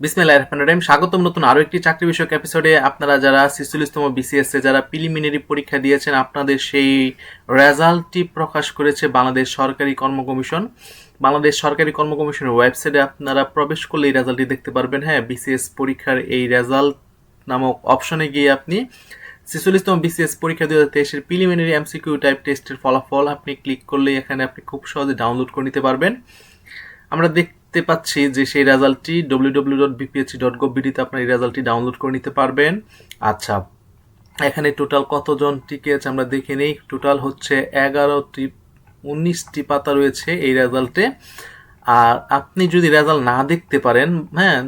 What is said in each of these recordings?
বিসমিল্লাহ রহমান রহিম। স্বাগতম নতুন আরও একটি চাকরি বিষয়ক এপিসোডে আপনারা যারা সিসুলিশতম বিসিএস এ যারা প্রিলিমিনারি পরীক্ষা দিয়েছেন, আপনাদের সেই রেজাল্টটি প্রকাশ করেছে বাংলাদেশ সরকারি কর্ম কমিশন। বাংলাদেশ সরকারি কর্ম কমিশনের ওয়েবসাইটে আপনারা প্রবেশ করলে এই রেজাল্টটি দেখতে পারবেন। হ্যাঁ বিসিএস পরীক্ষার এই রেজাল্ট নামক অপশনে গিয়ে আপনি ছিচল্লিশতম বিসিএস পরীক্ষা দু হাজার তেইশের প্রিলিমিনারি এমসিকিউ টাইপ টেস্টের ফলাফল আপনি ক্লিক করলে এখানে আপনি খুব সহজে ডাউনলোড করে নিতে পারবেন। আমরা দেখতে পাচ্ছি যে সেই রেজাল্টটি W W dot BPSC dot gov বিডিতে আপনার এই রেজাল্টটি ডাউনলোড করে নিতে পারবেন। আচ্ছা এখানে টোটাল কতজন টিকে আছে আমরা দেখে নিই। টোটাল হচ্ছে এগারোটি, উনিশটি পাতা রয়েছে এই রেজাল্টে। আর আপনি যদি রেজাল্ট না দেখতে পারেন হ্যাঁ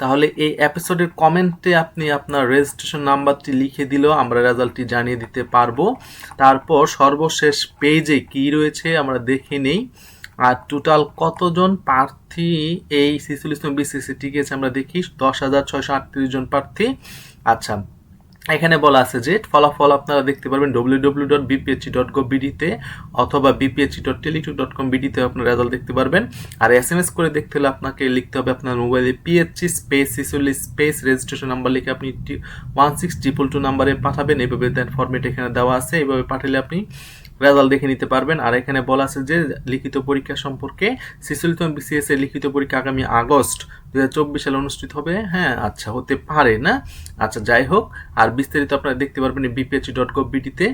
তাহলে এই এপিসোডের কমেন্টে আপনি আপনার রেজিস্ট্রেশন নাম্বারটি লিখে দিলেও আমরা রেজাল্টটি জানিয়ে দিতে পারব। তারপর সর্বশেষ পেজে কি রয়েছে আমরা দেখে নেই। আর টোটাল কতজন প্রার্থী এই সিসুলিসম বিসিসি টিকেছে আমরা দেখি, দশ হাজার ছয়শো আটত্রিশ জন প্রার্থী। আচ্ছা এখানে বলা আছে যে ফলাফল আপনারা দেখতে পারবেন W W dot BPSC dot gov বিডিতে অথবা BPSC dot teletalk dot com বিডিতে আপনার রেজাল্ট দেখতে পারবেন। আর এস এম এস করে দেখতে হলে আপনাকে লিখতে হবে আপনার মোবাইলে পিএসসি স্পেস সিসুলি স্পেস রেজিস্ট্রেশন নাম্বার লিখে আপনি ওয়ান সিক্স ট্রিপল টু নাম্বারে পাঠাবেন। এইভাবে দেন ফরম্যাট এখানে দেওয়া আছে। এইভাবে পাঠালে আপনি রেজাল্ট দেখে নিতে পারবেন। আর এখানে বলা আছে যে, লিখিত পরীক্ষা সম্পর্কে শিশুলিতম বিসিএস এর লিখিত পরীক্ষা আগামী আগস্ট দুই হাজার চব্বিশ সালে অনুষ্ঠিত হবে। হ্যাঁ আচ্ছা হতে পারে না। আচ্ছা যাই হোক, আর বিস্তারিত আপনারা দেখতে পারবেন বিপিএচি ডট গভ বিডিতে